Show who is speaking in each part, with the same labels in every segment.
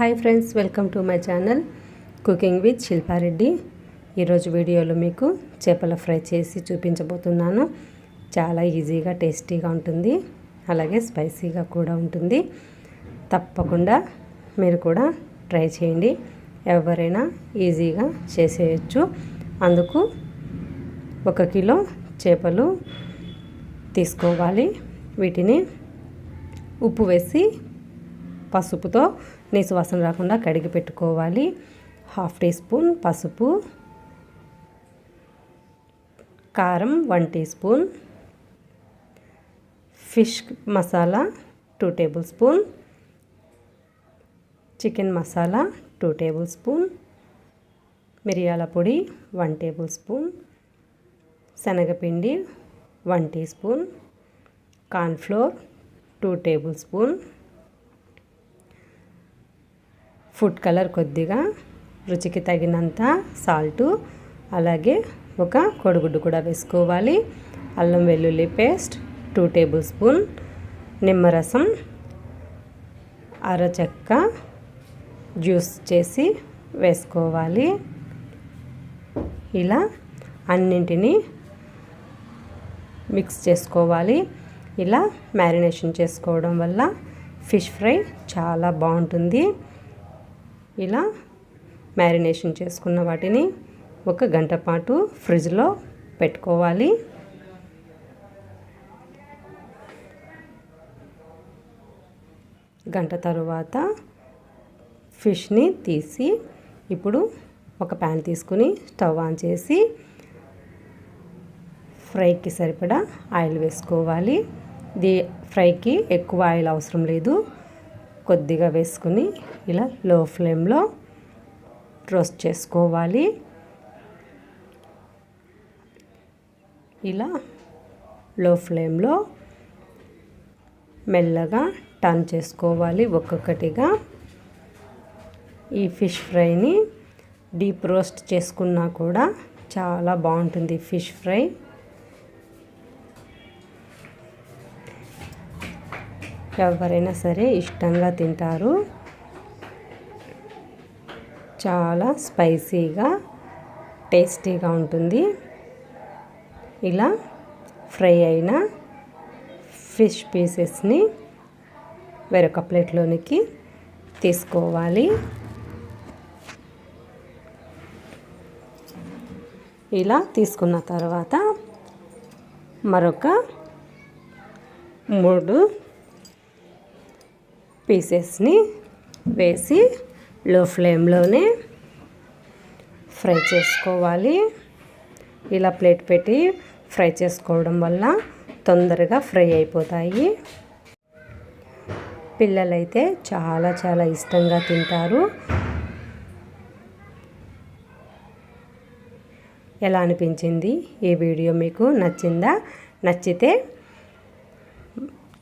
Speaker 1: Hi friends welcome to my channel cooking with Shilpa Reddy ఈరోజు వీడియోలో మీకు చేపల ఫ్రై చేసి చూపించబోతున్నాను. చాలా ఈజీగా టేస్టీగా ఉంటుంది. అలాగే స్పైసీగా కూడా ఉంటుంది. తప్పకుండా మీరు కూడా ట్రై చేయండి. ఎవరైనా ఈజీగా చేసేయచ్చు. అందుకు ఒక కిలో చేపలు తీసుకోవాలి. వీటిని ఉప్పు వేసి పసుపుతో నీసు వాసన రాకుండా కడిగి పెట్టుకోవాలి. హాఫ్ టీ స్పూన్ పసుపు కారం one teaspoon fish masala two tablespoon chicken masala two tablespoon మిరియాల పొడి వన్ టేబుల్ స్పూన్ శనగపిండి one teaspoon cornflour two tablespoon food colour కొద్దిగా రుచికి తగినంత సాల్టు అలాగే ఒక కోడిగుడ్డు కూడా వేసుకోవాలి. అల్లం వెల్లుల్లి పేస్ట్ టూ టేబుల్ స్పూన్ నిమ్మరసం అరచక్క జ్యూస్ చేసి వేసుకోవాలి. ఇలా అన్నింటినీ మిక్స్ చేసుకోవాలి. ఇలా మ్యారినేషన్ చేసుకోవడం వల్ల ఫిష్ ఫ్రై చాలా బాగుంటుంది. ఇలా మ్యారినేషన్ చేసుకున్న వాటిని ఒక గంట పాటు ఫ్రిడ్జ్లో పెట్టుకోవాలి. గంట తరువాత ఫిష్ని తీసి ఇప్పుడు ఒక ప్యాన్ తీసుకుని స్టవ్ ఆన్ చేసి ఫ్రైకి సరిపడా ఆయిల్ వేసుకోవాలి. దీ ఫ్రైకి ఎక్కువ ఆయిల్ అవసరం లేదు. కొద్దిగా వేసుకుని ఇలా లో ఫ్లేమ్లో రోస్ట్ చేసుకోవాలి. ఇలా లో ఫ్లేమ్లో మెల్లగా టర్న్ చేసుకోవాలి ఒక్కొక్కటిగా. ఈ ఫిష్ ఫ్రైని డీప్ రోస్ట్ చేసుకున్నా కూడా చాలా బాగుంటుంది ఫిష్ ఫ్రై. ఎవరైనా సరే ఇష్టంగా తింటారు. చాలా స్పైసీగా టేస్టీగా ఉంటుంది. ఇలా ఫ్రై అయిన ఫిష్ పీసెస్ని వేరొక ప్లేట్లోనికి తీసుకోవాలి. ఇలా తీసుకున్న తర్వాత మరొక మూడు పీసెస్ని వేసి లో ఫ్లేమ్లోనే ఫ్రై చేసుకోవాలి. ఇలా ప్లేట్ పెట్టి ఫ్రై చేసుకోవడం వల్ల తొందరగా ఫ్రై అయిపోతాయి. పిల్లలైతే చాలా చాలా ఇష్టంగా తింటారు. ఎలా అనిపించింది ఈ వీడియో మీకు నచ్చిందా? నచ్చితే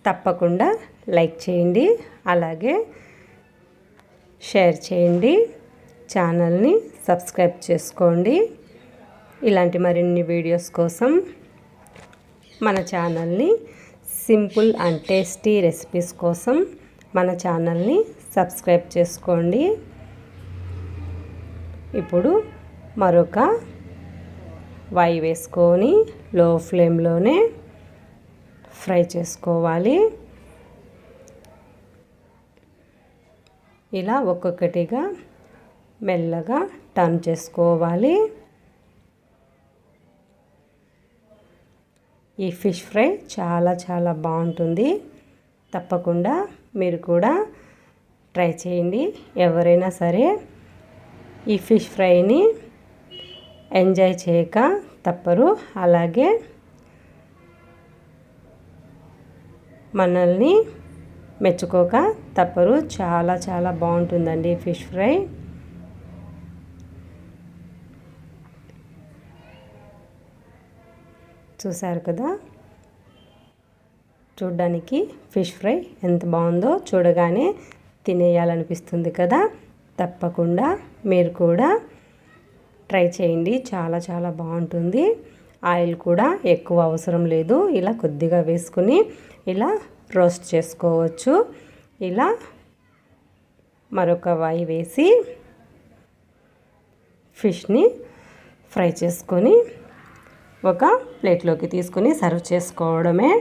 Speaker 1: తప్పకుండా లైక్ చేయండి అలాగే షేర్ చేయండి ఛానల్ని సబ్స్క్రైబ్ చేసుకోండి. ఇలాంటి మరిన్ని వీడియోస్ కోసం మన ఛానల్ని సింపుల్ అండ్ టేస్టీ రెసిపీస్ కోసం మన ఛానల్ని సబ్స్క్రైబ్ చేసుకోండి. ఇప్పుడు మరొక వై వేసుకొని లో ఫ్లేమ్లోనే ఫ్రై చేసుకోవాలి. ఇలా ఒక్కొక్కటిగా మెల్లగా టర్న్ చేసుకోవాలి. ఈ ఫిష్ ఫ్రై చాలా చాలా బాగుంటుంది. తప్పకుండా మీరు కూడా ట్రై చేయండి. ఎవరైనా సరే ఈ ఫిష్ ఫ్రైని ఎంజాయ్ చేయక తప్పరు. అలాగే మనల్ని మెచ్చుకోక తప్పరు. చాలా చాలా బాగుంటుందండి ఫిష్ ఫ్రై. చూశారు కదా? చూడ్డానికి ఫిష్ ఫ్రై ఎంత బాగుందో చూడగానే తినేయాలనిపిస్తుంది కదా? తప్పకుండా మీరు కూడా ట్రై చేయండి. చాలా చాలా బాగుంటుంది. ఆయిల్ కూడా ఎక్కువ అవసరం లేదు. ఇలా కొద్దిగా వేసుకుని ఇలా రోస్ట్ చేసుకోవచ్చు. ఇలా మరొక వాయి వేసి ఫిష్ని ఫ్రై చేసుకొని ఒక ప్లేట్లోకి తీసుకొని సర్వ్ చేసుకోవడమే.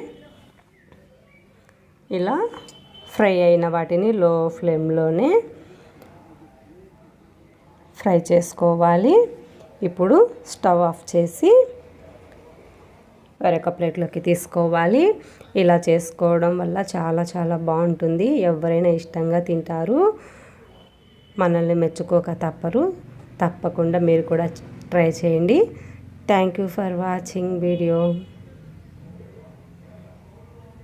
Speaker 1: ఇలా ఫ్రై అయిన వాటిని లో ఫ్లేమ్లోనే ఫ్రై చేసుకోవాలి. ఇప్పుడు స్టవ్ ఆఫ్ చేసి వేరొక ప్లేట్లోకి తీసుకోవాలి. ఇలా చేసుకోవడం వల్ల చాలా చాలా బాగుంటుంది. ఎవరైనా ఇష్టంగా తింటారు. మనల్ని మెచ్చుకోక తప్పరు. తప్పకుండా మీరు కూడా ట్రై చేయండి. Thank you for watching video.